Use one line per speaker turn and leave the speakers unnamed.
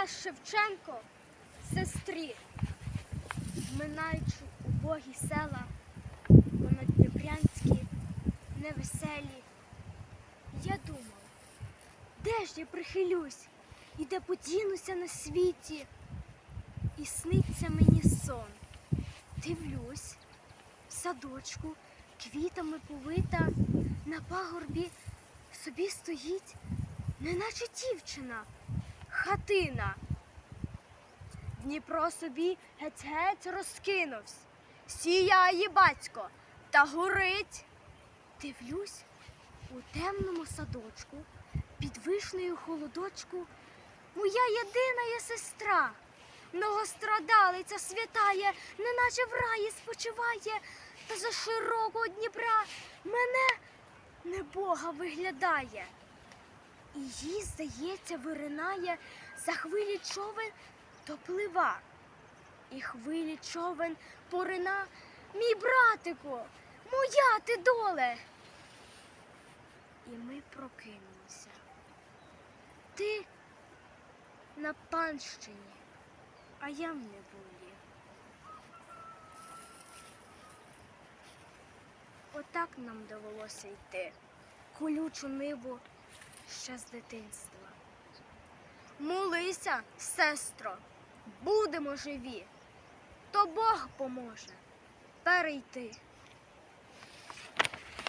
Тарас Шевченко сестрі, минаючи убогі села, понадніпрянські, невеселі. Я думав, де ж я прихилюсь і де подінуся на світі, і сниться мені сон. Дивлюсь, в садочку квітами повита, на пагорбі собі стоїть, неначе дівчина, хатина. Дніпро собі гець-гець розкинувсь, сіяє батько та горить. Дивлюсь, у темному садочку, під вишнею холодочку, моя єдина є сестра. Многострадалиця святає, неначе в раї спочиває, та за широкого Дніпра мене небога виглядає. І їй, здається, виринає за хвилі човен доплива. І хвилі човен порина, мій братику, моя ти доле. І ми прокинулися. Ти на панщині, а я в неволі. Отак нам довелося йти, колючу ниву ще з дитинства. Молися, сестро, будемо живі, то Бог поможе перейти.